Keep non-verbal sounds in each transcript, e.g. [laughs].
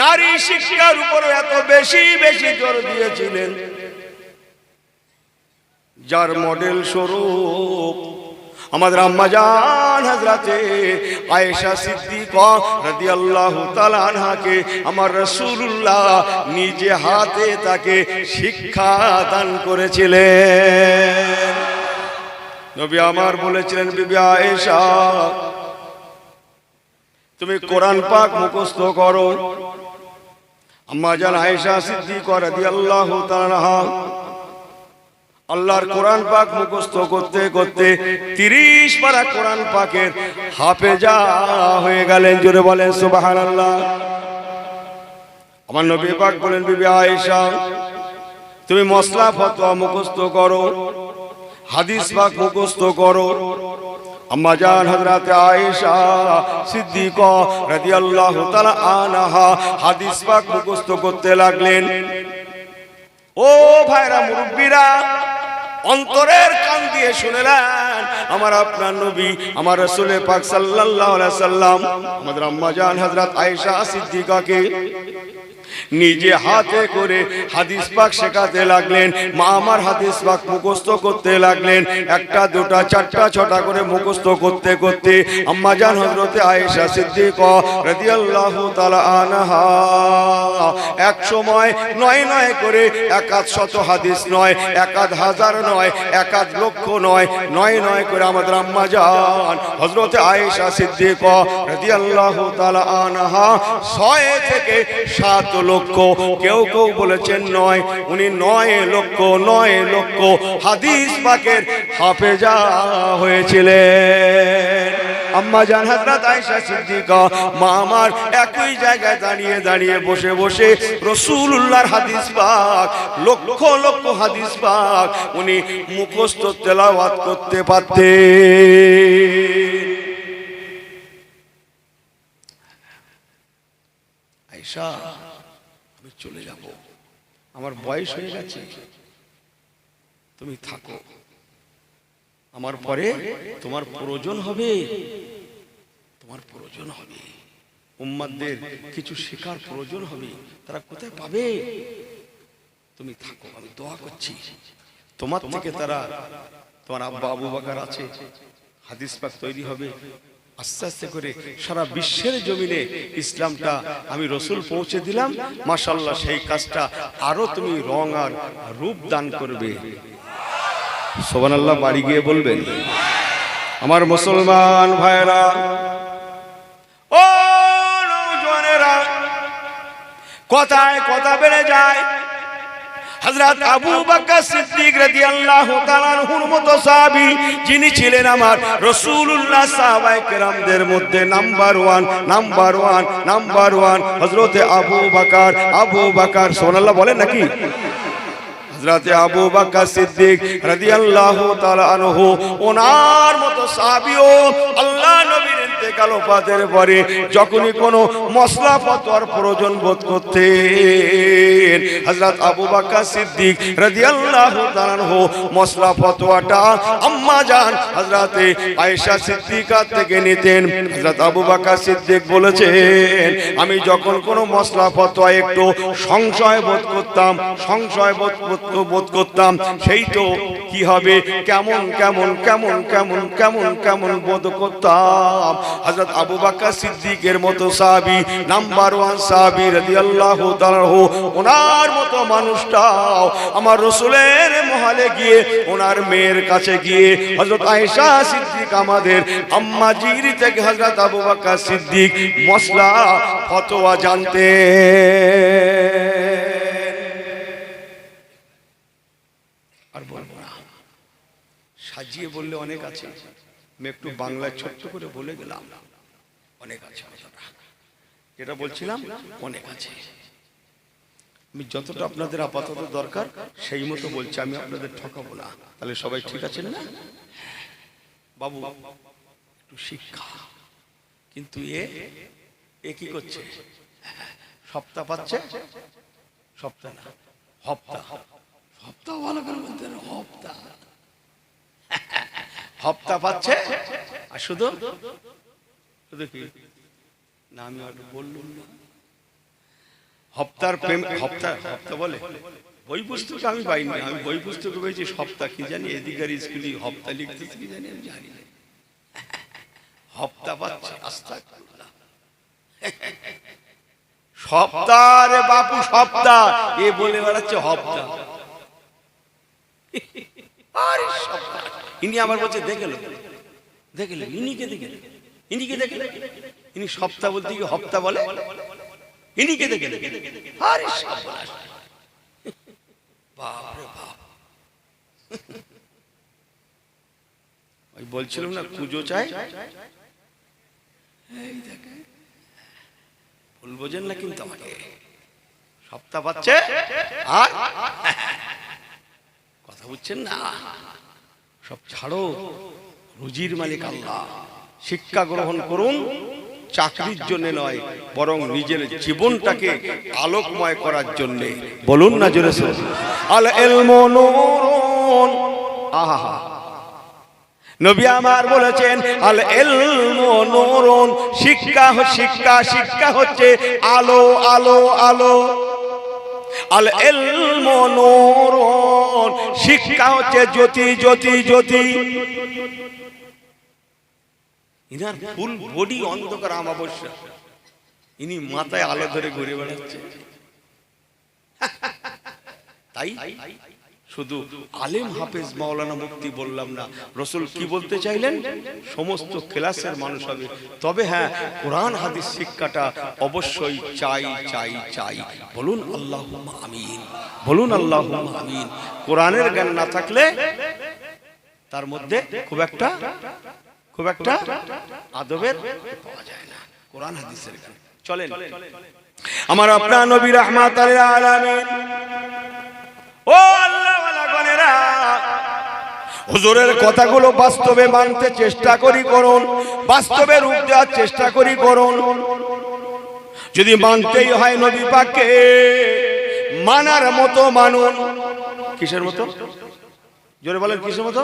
নারী শিক্ষার উপর এত বেশি বেশি জোর দিয়েছিলেন। যার মডেল স্বরূপ আমাদের আম্মাজান হাজরাতে আয়েশা সিদ্দিক রাদিয়াল্লাহু তাআলা আনহাকে আমার রাসূলুল্লাহ নিজে হাতে তাকে শিক্ষা দান করেছিলেন। নবী আমার বলেছিলেন, বিবি আয়েশা, তুমি কোরআন পাক মুখস্থ করো। আম্মা জান আয়েশা সিদ্দিক রাদিয়াল্লাহু তাআলা আল্লাহর কোরআন পাক মুখস্থ করতে করতে তিরিশ পারা কোরআন পাকের হাফেজা হয়ে গেলেন, জোরে বলেন সুবাহান আল্লাহ আমার নবী পাক বলেন, বিবি আয়েশা, তুমি মশলা ফতোয়া মুখস্থ করো, হাদিস পাক মুখস্থ করো আম্মা জান হযরত আয়েশা সিদ্দিক রাদিয়াল্লাহু তাআলা আনহা হাদিস পাক মুখস্থ করতে লাগলেন। ও ভাইরা মুরব্বীরা, অন্তরের কান দিয়ে শুনেলেন আমার আপনার নবী, আমার রসুলের পাক সাল্লাল্লাহু আলাইহি সাল্লাম, আমাদের আম্মা জান হযরত আয়েশা সিদ্দিকাকে। নিজে হাতে করে হাদিস পাক শেখাতে লাগলেন, মা আমার হাদিস পাক মুখস্থ করতে লাগলেন, একটা, দুটা, চারটা, ছটা করে মুখস্থ করতে করতে আম্মা জান হজরতে আয়েশা সিদ্দিক রাদিয়াল্লাহু তাআলা আনহা, এক সময় নয় নয় করে একাদ শত হাদিস নয় একাদ হাজার নয় একাদ লক্ষ নয় নয় নয় করে আমাদের আম্মা জান হজরতে আয়েশা সিদ্দিক রাদিয়াল্লাহু তাআলা আনহা, ছয় থেকে সাত লক্ষ কেউ কেউ বলেছেন নয়, উনি নয় লক্ষ নয় লক্ষ হাদিস পাকের হাফেজা হয়েছিলেন। আম্মা জান আয়েশা সিদ্দিকা মা আমার একই জায়গায় দাঁড়িয়ে দাঁড়িয়ে বসে বসে হাদিস পাক, লক্ষ লক্ষ হাদিস পাক উনি মুখস্থ তেলাওয়াত করতে পারতেন। আয়েশা চলে যাব। আমার বয়স হয়ে গেছে। তুমি থাকো। আমার পরে তোমার প্রয়োজন হবে। তোমার প্রয়োজন হবে। উম্মাদের কিছু শেখার প্রয়োজন হবে। তারা কোথায় পাবে? তুমি থাকো, আমি দোয়া করছি। তোমার থেকে তারা, তোমার আব্বা আবু বাকার আছে। হাদিস পাক তৈরি হবে। আস্তে আস্তে করে সারা বিশ্বের জমিনে ইসলামটা আমি রসুল পৌঁছে দিলাম। মাশাল্লাহ সেই কাজটা আরও তুমি রং আর রূপ দান করবে। সোবান আল্লাহ বাড়ি গিয়ে বলবেন, আমার মুসলমান ভাইরা ও নওজোয়ানেরা কথায় কথা বেড়ে যায় হযরত আবু বকর সিদ্দিক রাদিয়াল্লাহু তাআলা আনহুর মতো সাহাবী, যিনি ছিলেন আমার রাসূলুল্লাহ সাহাবায়ে কেরামদের মধ্যে number one number one number one. হযরতে আবু বকর আবু বকর, সুবহানাল্লাহ বলেন নাকি? হযরতে আবু বকর সিদ্দিক রাদিয়াল্লাহু তাআলা আনহু, ওনার মতো সাহাবীও আল্লাহ ইন্তেকাল ওফাতের পরে যখনই কোনো মশলা ফতোয়ার প্রয়োজন বোধ করতেন, হযরত আবু বকর সিদ্দিক রাদিয়াল্লাহু তাআলা আনহু মশলা ফতোয়াটা আম্মা জান হযরতে আয়েশা সিদ্দিকা থেকে নিতেন। হযরত আবু বকর সিদ্দিক বলেছেন, আমি যখন কোনো মশলা ফতোয়া একটু সংশয় বোধ করতাম, সংশয় বোধ করত- বোধ করতাম, সেই তো কি হবে? কেমন কেমন কেমন কেমন কেমন কেমন বোধ করতাম। হযরত আবু বকর সিদ্দিকের মতো সাহাবী নাম্বার ওয়ান সাহাবী রাদিয়াল্লাহু তাআলা ওনার মতো মানুষটাও আমার রসুলের মহলে গিয়ে, ওনার মেয়ের কাছে গিয়ে, হযরত আয়েশা সিদ্দিক আমাদের আম্মা জিরি থেকে হযরত আবু বকর সিদ্দিক মশলা, ফতোয়া জানতে আর বলব না। সাজিয়ে বললে অনেক আছে। আমি একটু বাংলায় ছোট্ট করে বলে গেলাম। অনেক আছে যেটা বলছিলাম অনেক আছে। আমি যতটা আপনাদের আপাতত দরকার সেই মতো বলছি আমি আপনাদের ঠকাবো না। তাহলে সবাই ঠিক আছেন না? বাবু একটু শিক্ষা। কিন্তু এ এ কি করছে? সপ্তাহ পাচ্ছে? সপ্তাহ না হপ্তা হপ্তা ভালো করে বলতে হবে, [laughs] হপ্তা পাচ্ছে? আর শুধু? শুধু কি? না আমি আর বললুম না। হপ্তার প্রেম হপ্তা হপ্তা বলে? বই পুস্তক আমি পাইনি। আমি বই পুস্তকে পেয়েছি সপ্তাহ কি জানি? এদিকার স্কুলে হপ্তা লিখতেছে কি জানি? আমি জানি না। হপ্তা পাচ্ছে আস্তা সপ্তাহ রে বাপু সপ্তাহ। এ বলে বেড়াচ্ছে হপ্তা আরে সপ্তাহ ইনি আমার বলছে দেখেলো দেখেলো ইনিকে দেখেলো ইনিকে দেখেলো ইনি সপ্তাহ বলতে কি হপ্তা বলে? ইনিকে দেখেলো আরে সপ্তাহ বাপরে বাপ! ওই বলছিলাম না, পুজো চাই? এই দেখেন ভুল বোঝেন না কিন্তু আমাকে। সপ্তাহ পাচ্ছে, আর কথা বুঝছেন না? সব ছাড়ো, রুজির মালিক আল্লাহ। শিক্ষা গ্রহণ করুন, চাকরির জন্য নয়, বরং নিজের জীবনটাকে আলোকময় করার জন্য। বলুন না জোরে নবী আমার বলেছেন, আল এলমু নূরুন। শিক্ষা শিক্ষা শিক্ষা হচ্ছে আলো আলো আলো। আল এলমু শিক্ষা হচ্ছে জ্যোতি জ্যোতি জ্যোতি। ইনার ফুল বডি অন্ধকার আমাবস্যা ইনি মাথায় আলো ধরে ঘুরে বেড়াচ্ছে [laughs] তাই? শুধু আলেম হাফেজ মাওলানা মুক্তি বললাম না। রসুল কি বলতে চাইলেন? সমস্ত ক্লাসের মানুষ হবে। তবে হ্যাঁ কোরআন, হাদিস, শিক্ষাটা অবশ্যই চাই চাই চাই। বলুন আল্লাহ আমিন। বলুন আল্লাহ আমিন। কোরআনের জ্ঞান না থাকলে তার মধ্যে খুব একটা খুব একটা আদবের পাওয়া যায় না। কোরআন, হাদিসের জ্ঞান। চলেন। আমার আপনার নবী রহমাত আলামিন। হুজুরের কথাগুলো বাস্তবে মানতে চেষ্টা করি করুন, বাস্তবে রূপ দেওয়ার চেষ্টা করি করুন। যদি মানতেই হয় নবী পাককে মানার মতো মানুন। কিসের মতো? জোরে বলেন, কিসের মতো?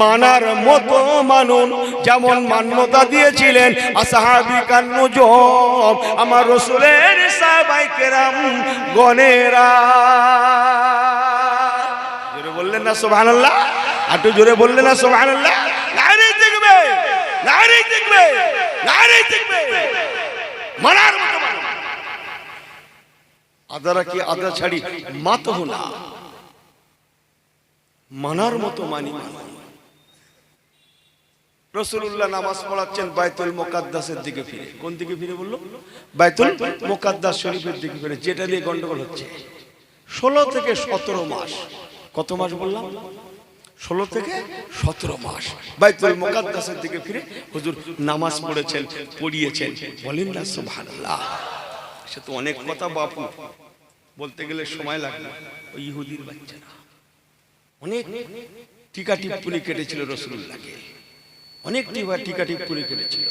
মানার মতো মানুন, যেমন মান্যতা দিয়েছিলেন আসাহাবি কান্নুজম, আমার রসুলের সাহাবাই কেরাম গনেরা বললেন না, সুবহানাল্লাহ। একটু জোরে বললেন না, সুবহানাল্লাহ। নারী দেখবে নারী দেখবে নারী দেখবে মানার মতো আদারা কি আদা ছাড়ি? মাত না। মানার মতো মানি। রসুল্লাহ নামাজ পড়াচ্ছেন বাইতুল মোকাদ্দাসের দিকে ফিরে। কোন দিকে ফিরে বলল? বাইতুল মোকাদ্দাস শরীফের দিকে ফিরে, যেটা নিয়ে গন্ডগোল হচ্ছে। ষোলো থেকে সতেরো মাস কত মাস বললাম? ষোলো থেকে সতেরো মাস। বাইতুল মোকাদ্দাসের দিকে ফিরে হুজুর নামাজ পড়েছেন, পড়িয়েছেন। বলেন না, সুবহানাল্লাহ। সে তো অনেক কথা বাপু। বলতে গেলে সময় লাগবে ওই ইহুদির বাচ্চারা। অনেক টিকা টিপ্পুনি কেটেছিল রসুল্লাহকে। অনেক টিকা টিপ্পুনি কেটেছিল।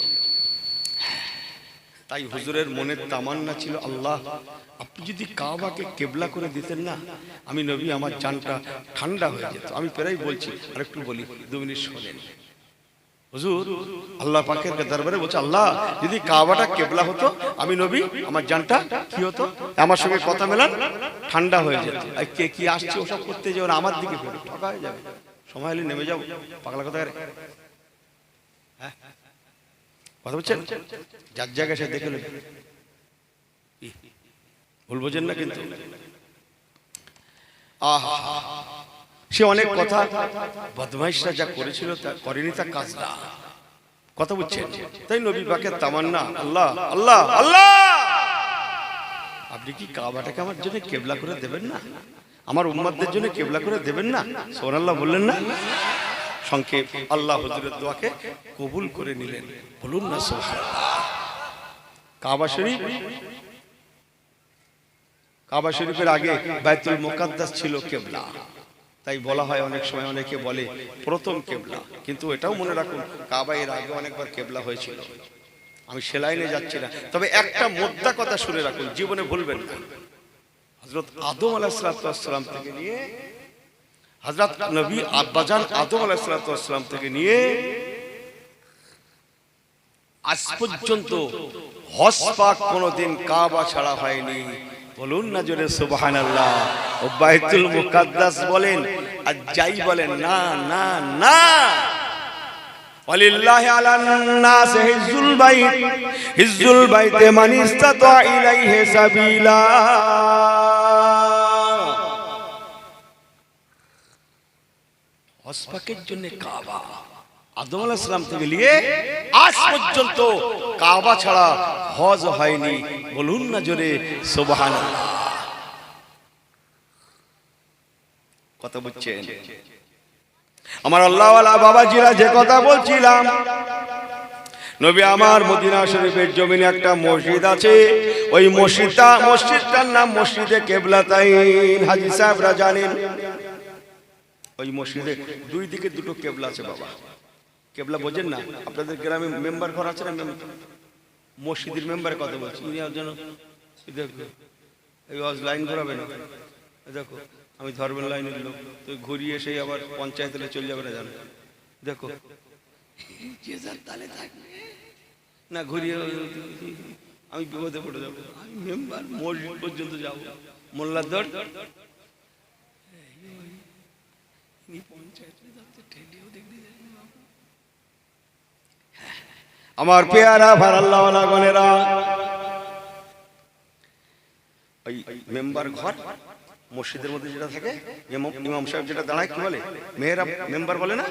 তাই হুজুরের মনের তামান্না ছিল, আল্লাহ, আপনি যদি কাবাকে কেবলা করে দিতেন না, আমি নবী, আমার জানটা ঠান্ডা হয়ে যেত। আমি প্রায় বলছি আর একটু বলি, দু মিনিট শোনেন। হুজুর, আল্লাহ পাকের দরবারে বলছে, আল্লাহ, যদি কাবাটা কেবলা হতো, আমি নবী, আমার জানটা কি হতো? আমার সঙ্গে কথা মেলান, ঠান্ডা হয়ে যেত। আর কে, কি আসছে ওসব করতে? যাবে না, আমার দিকে ঠকা হয়ে যাবে। সময় হলে নেমে যাও, পাগলা কথা হ্যাঁ কথা বলছেন? যার জায়গায় সে দেখে? ভুল বোঝেন না কিন্তু। আহা, সে অনেক কথা বদমাইশরা যা করেছিল তা করেনি তা কাজ না কথা বুঝছেন তাই নবী পাকের তামান্না, আল্লাহ আল্লাহ আল্লাহ! আপনি কি কাবাটাকে আমার জন্য কেবলা করে দেবেন না? আমার উম্মাদের জন্য কেবলা করে দেবেন না? সোনাল্লাহ বললেন না? সংক্ষেপ আল্লাহ হুজুরের দোয়াকে কবুল করে নিলেন। বলুন না কাবা শরীফ? কাবা শরীফের আগে বাইতুল মুকাদ্দাস ছিল কেবলা। তাই বলা হয় অনেক সময় অনেকে বলে প্রথম কেবলা। কিন্তু এটাও মনে রাখুন, কাবা এর আগে অনেকবার কেবলা হয়েছিল। আমি সেলাইনে যাচ্ছি না। তবে একটা মোদ্দা কথা শুনে রাখুন, জীবনে ভুলবেন না। হজরত আদম আলাহিসাল্লাম থেকে নিয়ে হজরত নবী আব্বাজান আদম আলাহিসাল্লাম থেকে নিয়ে আজ পর্যন্ত হজ পাক কোনোদিন কাবা ছাড়া হয়নি বলুন না জোরে সুবহান আল্লাহ ও বাইতুল মুকাদ্দাস বলেন আর যাই বলেন না না না ولله على الناس حج البيت حج البيت من استطاع إليه سبيلا হসপাকের জন্য কাবা। আদম আলাইহিস সালাম থেকে নিয়ে আজ পর্যন্ত কাবা ছাড়া হজ হয়নি। বলুন না জোরে, সুবহানাল্লাহ। কথা বুঝছেন আমার আল্লাহওয়ালা বাবাজিরা যে কথা বলছিলাম, নবী আমার মদিনা শরীফের জমিনে একটা মসজিদ আছে। ওই মসজিদটা মসজিদটার নাম মসজিদে কেবলাতাইন। হাজি সাহেবরা জানেন ওই মসজিদে দুই দিকে দুটো কেবলা আছে বাবা। কেবলা বোঝেন না? আপনাদের গ্রামে মেম্বার ঘর আছে না মসজিদের মেম্বার কথা বলছি। উনি একজন এই লাইন ঘোরাবে না? দেখো আমি ধর্মের লাইনের লোক তো ঘুরিয়ে সেই আবার পঞ্চায়েতে চলে যাবে না জানো? দেখো। যে যার তালে থাকবে। না ঘুরিয়ে আমি বিপদে পড়ে যাব। আমি মেম্বার মসজিদ পর্যন্ত যাব। মোল্লার দর? আমার পেয়ারা ভারাল্লাহ গনেরা। ওই মেম্বার ঘর, মসজিদের মধ্যে যেটা থাকে, ইমাম সাহেব যেটা দাঁড়ায়, কি বলে? মেহেরাব মেম্বার বলে না?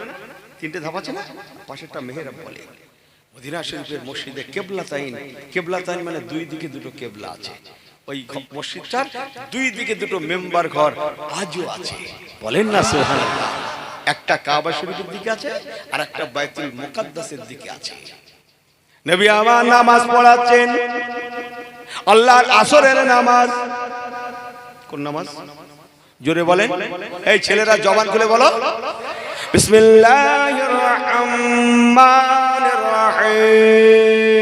তিনটে ধাপ আছে না? পাশেরটা মেহেরাব বলে। মদিনা শরীফের মসজিদে কেবলা তাইন। কেবলা তাইন মানে দুই দিকে দুটো কেবলা আছে। ওই মসজিদটার দুই দিকে দুটো মেম্বার ঘর আজও আছে। বলেন না, সুবহানাল্লাহ। একটা কাবা শরীফের দিকে আছে আর একটা বাইতুল মুকাদ্দাসের দিকে আছে। নবী আমার নামাজ পড়াচ্ছেন। আল্লাহর আসরের নামাজ। কোন নামাজ? জোরে বলেন। এই ছেলেরা জবান খুলে বলো। বিসমিল্লাহির রহমানির রহিম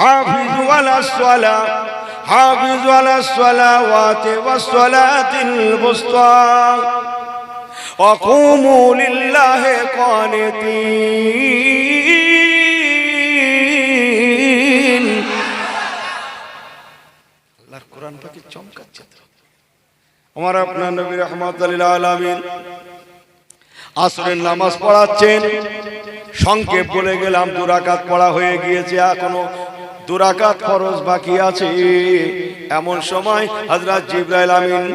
হাফিজু আলাস সালাহ হাফিজু আলাস সালাওয়াতি ওয়াস সালাতিল وقوموا لله قانتين আল্লাহর কোরআন পাকে চমকাচ্ছে তো আমার আপনার নবী রহমতুল্লাহ আলামিন আসরের নামাজ পড়াচ্ছেন সংক্ষেপ বলে গেলাম দুরাকাত পড়া হয়ে গিয়েছে এখনো দুরাকাত ফরজ বাকি আছে এমন সময় হযরত জিবরাইল আমিন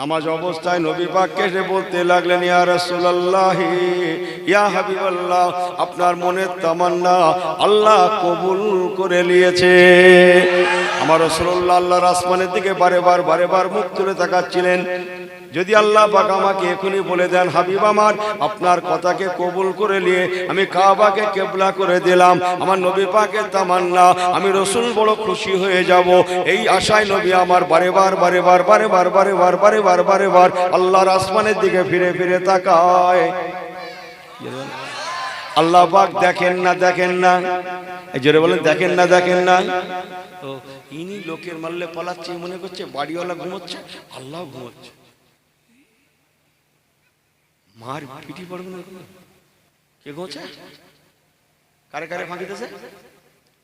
নামাজ অবস্থায় নবী পাককে সে বলতে লাগলেন, ইয়া রাসূলুল্লাহ, ইয়া হাবিবাল্লাহ, আপনার মনের তামান্না আল্লাহ কবুল করে নিয়েছে। আমার রাসূলুল্লাহ আল্লাহর আসমানের দিকে বারেবার বারেবার বারে বার মুখ তুলে তাকাচ্ছিলেন। যদি আল্লাহ পাক আমাকে এখনই বলে দেন, হাবিব আমার, আপনার কথাকে কবুল করে নিয়ে আমি কাবাকে কেবলা করে দিলাম। আমার নবী পাকের তামান্না, আমি রসুল বড় খুশি হয়ে যাব। এই আশায় নবী আমার বারে বার বারে বার বারে বার বারে বার বারে বার বারে বার আল্লাহর আসমানের দিকে ফিরে ফিরে তাকায়। আল্লাহ পাক দেখেন না দেখেন না। জোরে বলেন, দেখেন না দেখেন না। ইনি লোকের মারলে পালাচ্ছে, মনে করছে বাড়িওয়ালা ঘুমোচ্ছে, আল্লাহ ঘুমোচ্ছে। মার পিটি পড়বে না কে ঘুমোচ্ছে? কারে কারে ফাঁকিতেছে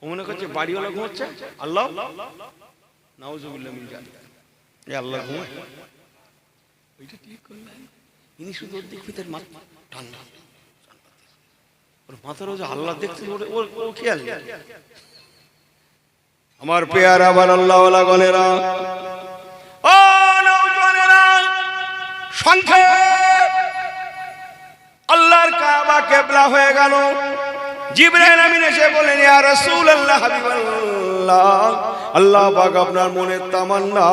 ও মনে করছে বাড়িওয়ালা ঘুমোচ্ছে। আল্লাহ? নাউজুবিল্লাহ মিন জালিক। এ আল্লাহ ঘুমায়। ওইটা ঠিক করলেন ইনি শুধু ওর দিক ভিতরে মাথা ঠান্ডা। ওর মাথার ও আল্লাহ দেখতে ওর- ও খেয়াল আমার পেয়ার আবার আল্লাহ গনেরা ও সংক্ষেপ আল্লাহর কাবা কেবলা হয়ে গেল। জিবরাইল আমিন এসে বলেন ইয়া রাসূলুল্লাহ, হাবিবাল্লাহ, আল্লাহ পাক আপনার মনের তামান্না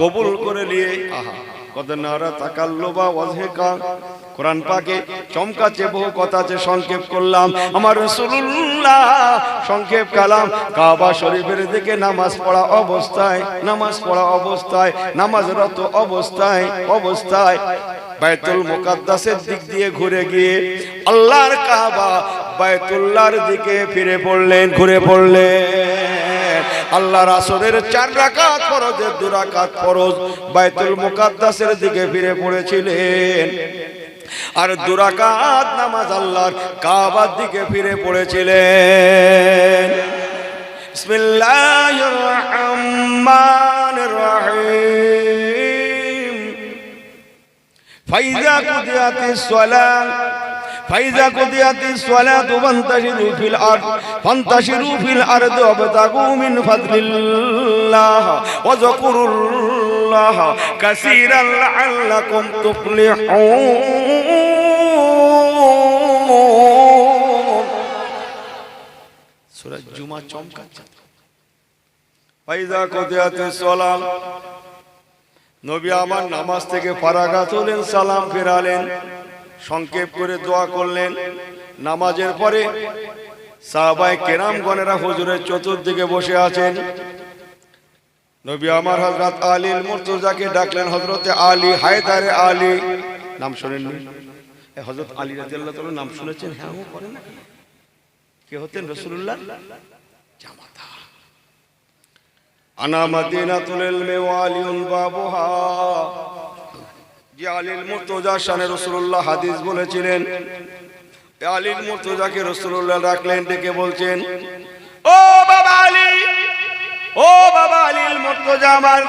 কবুল করে নিয়ে আহা কত নারা পাকে চমকাচ্ছে, বহু কথা আছে, সংক্ষেপ করলাম। আমার রাসূলুল্লাহ, সংক্ষেপ কালাম। কাবা শরীফের দিকে নামাজ পড়া অবস্থায়, নামাজ পড়া অবস্থায়, নামাজরত অবস্থায় অবস্থায় বাইতুল মুকাদ্দাসের দিক দিয়ে ঘুরে গিয়ে আল্লাহর কাবা বাইতুল্লাহর দিকে ফিরে পড়লেন, ঘুরে পড়লেন। আল্লাহ আসরের চার রাকাত ফরজের দু রাকাত ফরজ বাইতুল মুকাদ্দাসের দিকে ফিরে পড়েছিলেন। আর দুরাকাত নামাজ আল্লাহর কাবার দিকে ফিরে পড়েছিলেন। বিসমিল্লাহির রহমানির রহিম। فإذا قضيت الصلاة فإذا قضيت الصلاة فانتشروا في الأرض فانتشروا في الأرض وابتغوا من فضل الله وذكروا الله كثيرا لعلكم تفلحون সূরা জুমা চমকাচ্ছে ফাইজা কদিয়াতে সালাম নবী আমার নামাজ থেকে ফারাগাত হলেন সালাম ফেরালেন, সংক্ষেপ করে দোয়া করলেন। নামাজের পরে সাহাবাই কেরামগণেরা হুজুরের চতুর্দিকে বসে আছেন। নবী আমার হজরত আলী মুর্তজাকে ডাকলেন হজরতে আলী, হায়দারে আলী। নাম শোনেননি? হজরত আলী রাজিয়াল্লাহ তাআলা নাম শুনেছেন? হ্যাঁ কে হতেন রসুল্লাহ জামাতা ইলমি ওয়া আলিউন বাবুহা। যে আলীল মুর্তজা শানে রাসূলুল্লাহ হাদিস বলেছিলেন আলীল মুর্তজাকে রাসূলুল্লাহ রাখলেন ডেকে বলছেন, ও বাবা আলী, ও বাবা আলীল মুর্তজা আমার,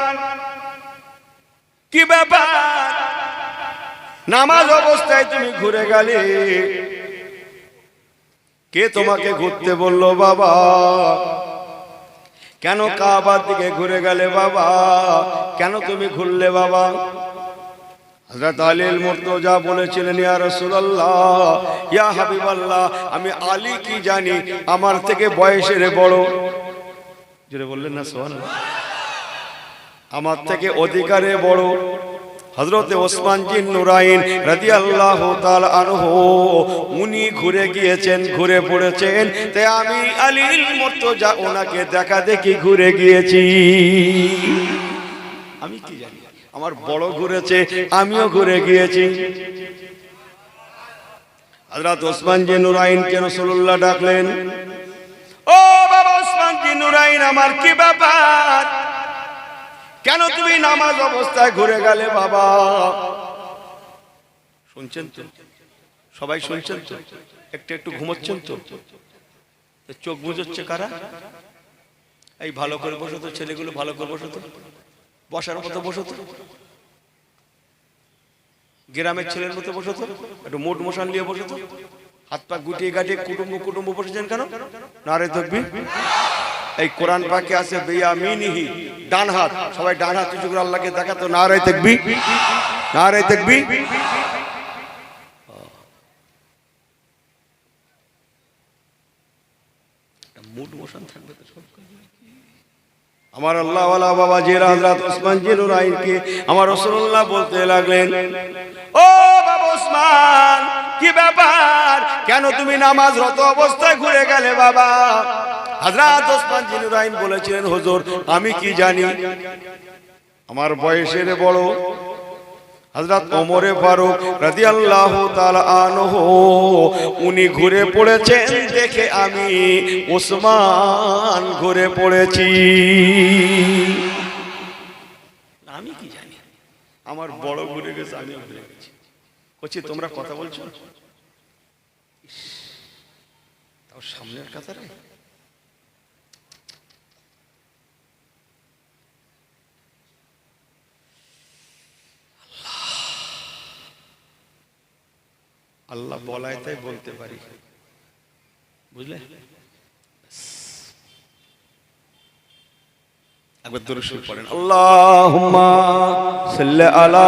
কি ব্যাপার? নামাজ অবস্থায় তুমি ঘুরে গেলে, কে তোমাকে ঘুরতে বলল বাবা? কেন কাবার দিকে ঘুরে গেলে বাবা? কেন তুমি ঘুরলে বাবা? হজরত আলীল মুর্তজা বলেছিলেন ইয়া রাসূলুল্লাহ ইয়া হাবিবাল্লাহ আমি আলী কি জানি? আমার থেকে বয়সের বড়। জোরে বললেন না সুবহানাল্লাহ। আমার থেকে অধিকারে বড়। হজরতে ওসমান জিন নুরাইন রাদিয়াল্লাহু তাআলা আনহু, উনি ঘুরে গিয়েছেন, ঘুরে পড়েছেন। তাই আমি আলীল মুর্তজা, ওনাকে দেখা দেখি ঘুরে গিয়েছি। আমি কি জানি? আমার বড় ঘুরেছে, আমিও ঘুরে গিয়েছি। হযরত ওসমান জিন নুরাইনকে রাসূলুল্লাহ ডাকলেন, ও বাবা ওসমান জিন নুরাইন, আমার কি ব্যাপার? কেন তুমি নামাজ অবস্থায় ঘুরে গেলে বাবা? শুনছেন তো? সবাই শুনছেন তো? একটু একটু ঘুমোচ্ছেন তো? চোখ বুঝচ্ছে কারা? এই ভালো করে বসো তো, ছেলেগুলো ভালো করে বসো তো। বসার মতো বসো তো। গ্রামের ছেলের মতো বসো তো। একটু মোট মশান নিয়ে বসো তো। হাত পা গুটিয়ে গাটিয়ে কুটুম্ব কুটুম্ব বসেছেন কেন? নারে তকবি এই কোরআন পাকে আছে বেয়া মিনিহি ডান হাত। সবাই ডান হাত উঁচু করে আল্লাহকে দেখাতো না রে দেখবি না রে দেখবি মুড মোশন থাকবে তো সব আমার আল্লাহ বাবা জির হযরত ওসমান জিনুর আইনকে আমার রাসূলুল্লাহ বলতে লাগলেন ও বাবা ওসমান কি ব্যাপার? কেন তুমি নামাজরত অবস্থায় ঘুরে গেলে বাবা? হযরত ওসমান জিনুর আইন বলেছিলেন হুজুর আমি কি জানি? আমার বয়সের বড় হযরত ওমরে ফারুক রাদিয়াল্লাহু তাআলা আনহু উনি ঘুরে পড়েছেন দেখে আমি ওসমান ঘুরে পড়েছি। আমি কি জানি? আমার বড় ঘুরে গেছে আমি বলছি তোমরা কথা বলছো? তাও সামনের কথা রে আল্লাহ বলায় তাই বলতে পারি। বুঝলে? একবার দূরে শুরু করেন সাল্লি আলা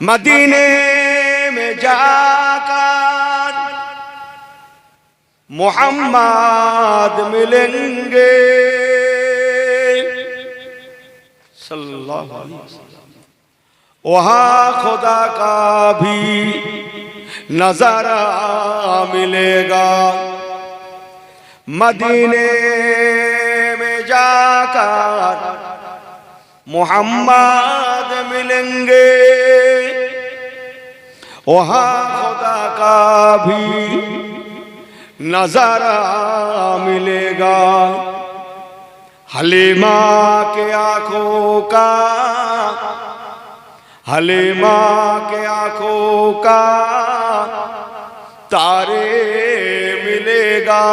مدینے میں جا کر محمد ملیں گے۔ صلی اللہ علیہ وسلم۔ وہاں خدا کا بھی نظارہ ملے گا۔ مدینے میں جا کر محمد ملیں گے۔ वहाँ खुदा का भी नज़ारा मिलेगा। हलीमा के आँखों का, हलीमा के आँखों का तारे मिलेगा।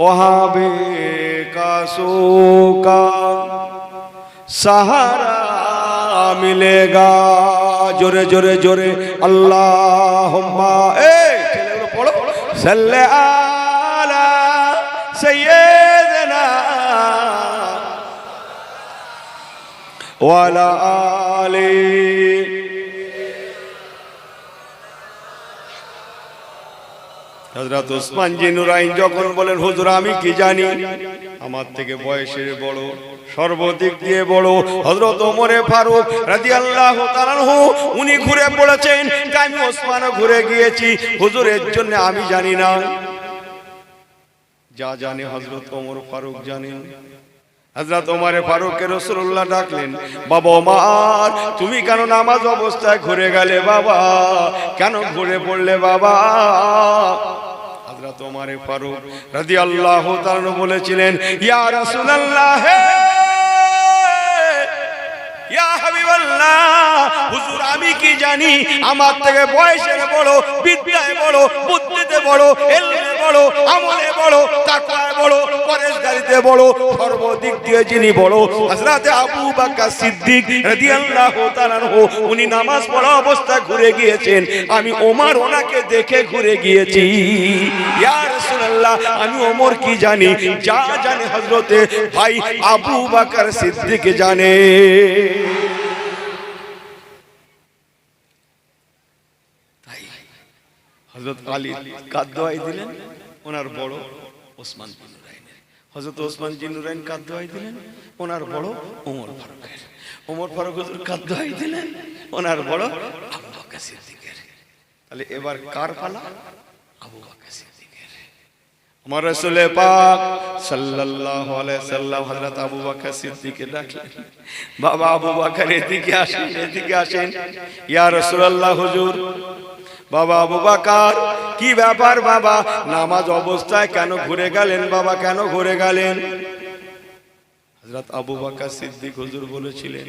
वहाँ बेकासों का सहारा मिलेगा। জোরে জোরে জোরে। আল্লাহ এই ছেলেগুলো ওয়ালা আলি। হজরত ওসমান জিনুরাইন যখন বলেন, হুজুর, আমি কি জানি? আমার থেকে বয়সের বড়। সর্বদিক দিয়ে বড় হজরত ওমরে ফারুক রাদিয়াল্লাহু তাআলাহু উনি ঘুরে পড়েছেন। আমি ওসমানও ঘুরে গিয়েছি, হুজুরের জন্য আমি জানি না। যা জানে হজরত ওমর ফারুক জানেন হজরত ওমরে ফারুককে রসুল্লাহ ডাকলেন, বাবা ওমর, তুমি কেন নামাজ অবস্থায় ঘুরে গেলে বাবা? কেন ঘুরে পড়লে বাবা? হজরত ওমরে ফারুক রাদিয়াল্লাহু তাআলা বলেছিলেন, ইয়া রাসূলুল্লাহ হাবিবাল্লাহ হুজুর, আমি কি জানি? আমার থেকে বয়সের বড়, বিদ্যায় বড়, বুদ্ধিতে বড়, এলমে বড়, আমলে বড়, তাকওয়ায় বড়, পরেশগারিতে বড়, সর্বদিক দিয়ে যিনি বড়, হযরতে আবু বকর সিদ্দিক রাদিয়াল্লাহু তাআলা উনি নামাজ পড়া অবস্থায় ঘুরে গিয়েছেন। আমি ওমর ওনাকে দেখে ঘুরে গিয়েছি। ইয়া রাসূলুল্লাহ, আমি ওমর কি জানি? যা জানে হযরতে ভাই আবু বকর সিদ্দিক জানে তাই হজরত আলী কাদ দোয়াই দিলেন, ওনার বড় ওসমান বিন নুরাইনের হজরত ওসমান জিন নুরাইন কাদ দোয়াই দিলেন, ওনার বড় ওমর ফারুকের ওমর ফারুক হুজুর কাদ দোয়াই দিলেন, ওনার বড় আবু বকর সিদ্দিকের। তাহলে এবার কার পালা? আবু বকর সিদ্দিকের। আমার রাসূলে পাক সাল্লাল্লাহু আলাইহি সাল্লাম হযরত আবু বকর সিদ্দিককে ডাকলেন। বাবা আবু বকর, এদিকে আসেন এদিকে আসেন। ইয়া রাসূলুল্লাহ, হুজুর বাবা আবু বকর কি ব্যাপার বাবা? নামাজ অবস্থায় কেন ঘুরে গেলেন বাবা? কেন ঘুরে গেলেন? হযরত আবু বকর সিদ্দিক হুজুর বলেছিলেন,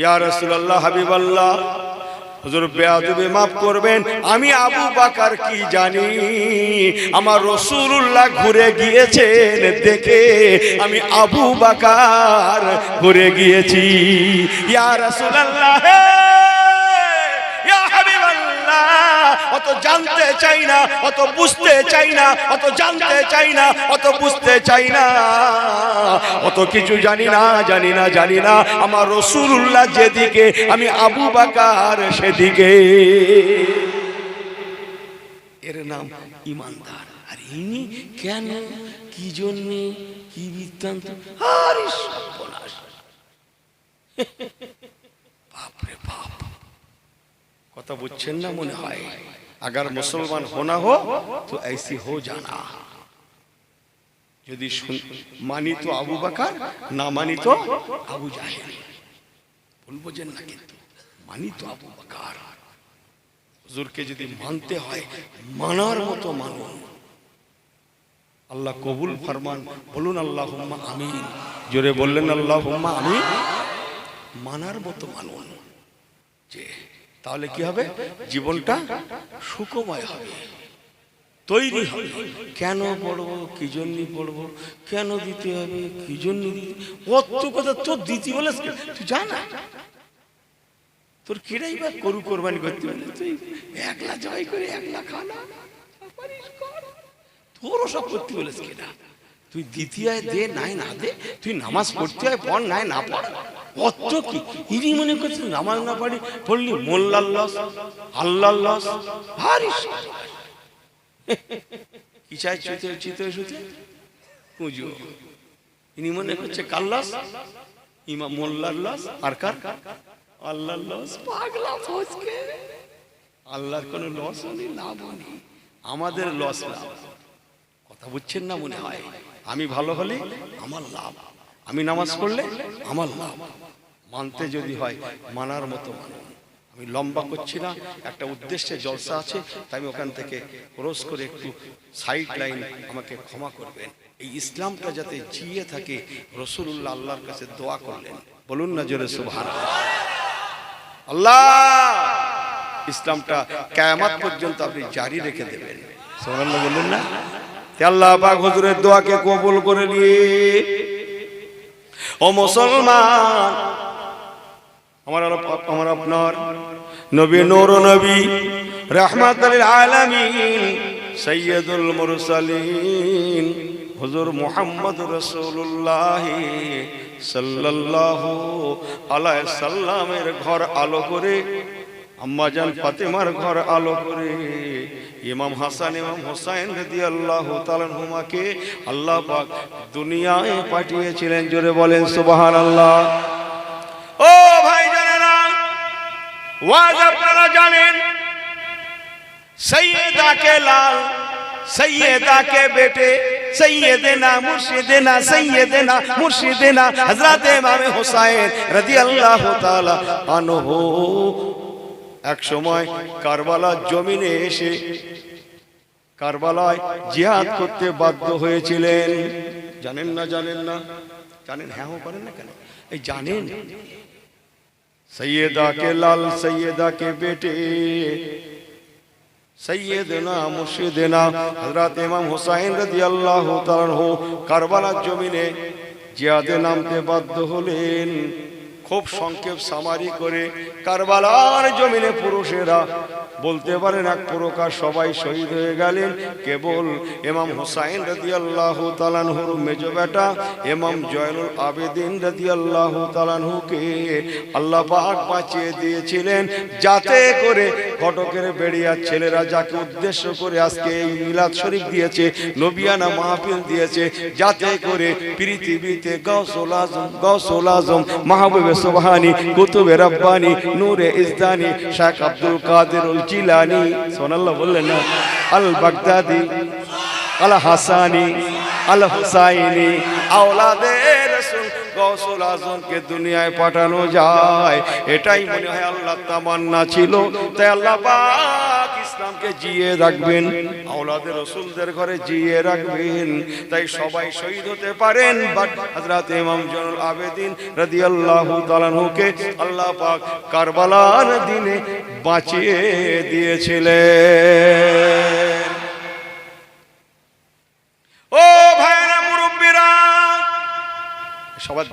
ইয়া রাসূলুল্লাহ, হাবিবাল্লাহ, হুজুর বেয়াদবি মাফ করবেন। আমি আবু বাকার কি জানি? আমার রসুল্লাহ ঘুরে গিয়েছেন দেখে আমি আবু বাকার ঘুরে গিয়েছি। ইয়া রাসূলুল্লাহ অত জানতে চাই না, অত বুঝতে চাই না, অত জানতে চাই না, অত বুঝতে চাই না। অত কিছু জানি না জানি না জানি না, আমার রসুল্লাহ যেদিকে, আমি আবু বাকার সেদিকে। এর নাম ইমানদার। আর ইনি কেন, কি জন্য, কি বৃত্তান্ত? আরে সর্বনাশ। বাপরে বাপ। কথা বুঝছেন না মনে হয়? अगर मुसलमान होना हो तो ऐसी हो जाना যদি শুন- মানি তো আবু বাকার না মানি তো আবু জাহেল বলবো যে না কিন্তু মানি তো আবু বাকার হুজুরকে যদি মানতে হয় মানার মতো মানুন আল্লাহ কবুল ফরমান বলুন আল্লাহ আমিন জোরে বললেন আল্লাহ আমিন মানার মতো মানুন যে তাহলে কি হবে? জীবনটা সুখময় হবে। তৈরি হবে। কেন পড়ব, কি জন্য পড়ব, কেন দিতে হবে, কি জন্য তোর দিতে বলে তুই জানা তোর কিরাই বা করু কোরবানি করতে পারলে তুই একলা জয় করে একলা খানা তোর সব করতে বলেছ কিনা? তুই দ্বিতীয় দে, নাই না দে, তুই নামাজ পড়তে হয় পড়, নাই না পড়। অত কি? ইনি মনে করছে নামাজ না পড়ি, পড়লি মোল্লার লস, আল্লাহর লস, ভারী। কি চাই, চিতে চিতে শুতে পুজো ইনি মনে করছে কাল্লাস ইমা মোল্লার লস, আর কার? আল্লাহর লস, পাগলা ফসকে। আল্লাহর কোনো লস নেই লাভ নেই। আমাদের লস লাভ কথা বুঝছেন না মনে হয়? আমি ভালো হলে, আমার লাভ। আমি নামাজ পড়লে, আমার লাভ। মানতে যদি হয়, মানার মতো মানুন আমি লম্বা করছি না, একটা উদ্দেশ্যে জলসা আছে, তাই আমি ওখান থেকে ক্রস করে একটু সাইড লাইন আমাকে ক্ষমা করবেন। এই ইসলামটা যাতে জিয়ে থাকে রসুল্লাহ আল্লাহর কাছে দোয়া করলেন। বলুন না জোরে সুভান আল্লাহ! ইসলামটা কায়ামাত পর্যন্ত আপনি জারি রেখে দেবেন। সোহান্লা বললেন না। আল্লাহ পাক হুজুরের দোয়াকে কবুল করে নিয়ে? ও মুসলমান, আমার আমার আপনার নবী নূর নবী রহমাত আলামিন সৈয়দুল মুরসালিন হুজুর মুহাম্মদ রাসূলুল্লাহ সাল্লাল্লাহু আলাইহি সাল্লামের ঘর আলো করে আম্মাজান ফাতেমার ঘর আলো করে। ইমাম হাসান, ইমাম হোসাইন রাদিয়াল্লাহু তাআলা হুমাকে আল্লাহ পাক দুনিয়ায় পাঠিয়েছিলেন, জোরে বলেন সুবহানাল্লাহ। ও ভাই জানেরা, ওয়াজ আপনারা জানেন? সৈয়দা কে লাল সৈয়দা কে বেটে, সৈয়দেনা মুর্শিদেনা সৈয়দেনা মুর্শিদেনা, হযরত ইমাম হুসাইন রাদিয়াল্লাহু তাআলা আনহু এক সময় কারবালার জমিনে এসে কারবালায় জিহাদ করতে বাধ্য হয়েছিলেন জানেন না জানেন না জানেন হ্যাঁ হ্যাঁ করেন না কেন এই জানেন सैयदा के लाल सैयदा के बेटे সৈয়দনা মুর্শিদেনা হযরত ইমাম হুসাইন রাদিয়াল্লাহু তাআলা হো কারবালার জমিনে জিহাদে নামতে বাধ্য হলেন খুব সংক্ষেপ সামারি করে কারবালার জমিনে পুরুষেরা বলতে পারেন এক প্রকার সবাই শহীদ হয়ে গেলেন। কেবল এমাম হুসাইন রাদিয়াল্লাহু তাআলাহুর মেজ বেটা এমাম জয়নুল আবেদিন রাদিয়াল্লাহু তাআলাহুকে আল্লাহ পাক বাঁচিয়ে দিয়েছিলেন যাতে করে ঘটকের বেড়িয়া ছেলেরা যাকে উদ্দেশ্য করে আজকে এই মিলাদ শরীফ দিয়েছে, নবিয়ানা মাহফিল দিয়েছে, যাতে করে পৃথিবীতে গৌসুল আজম গৌসুল আজম, মাহবুবে সুবহানি, কুতুবে রব্বানি, নূরে ইসদানি শেখ আব্দুল কাদের জিলানি। সোনাল্লাহ বললেন না আল বাগদাদি আল হাসানি আল হুসাইনি আওলাদে গৌসুল আজমকে দুনিয়ায় পাঠানো যায়। এটাই মনে হয় আল্লাহ তামান্না ছিল। তাই আল্লাহ ইসলামকে জিয়ে রাখবেন, আওলাদে রসুলদের ঘরে জিয়ে রাখবেন। তাই সবাই শহীদ হতে পারেন, বাট হযরত ইমাম জয়নুল আবেদিন রাদিয়াল্লাহু তাআলাহুকে আল্লাহ পাক কারবালার দিনে বাঁচিয়ে দিয়েছিলেন। ও ভাইরা মুরব্বীরা সবার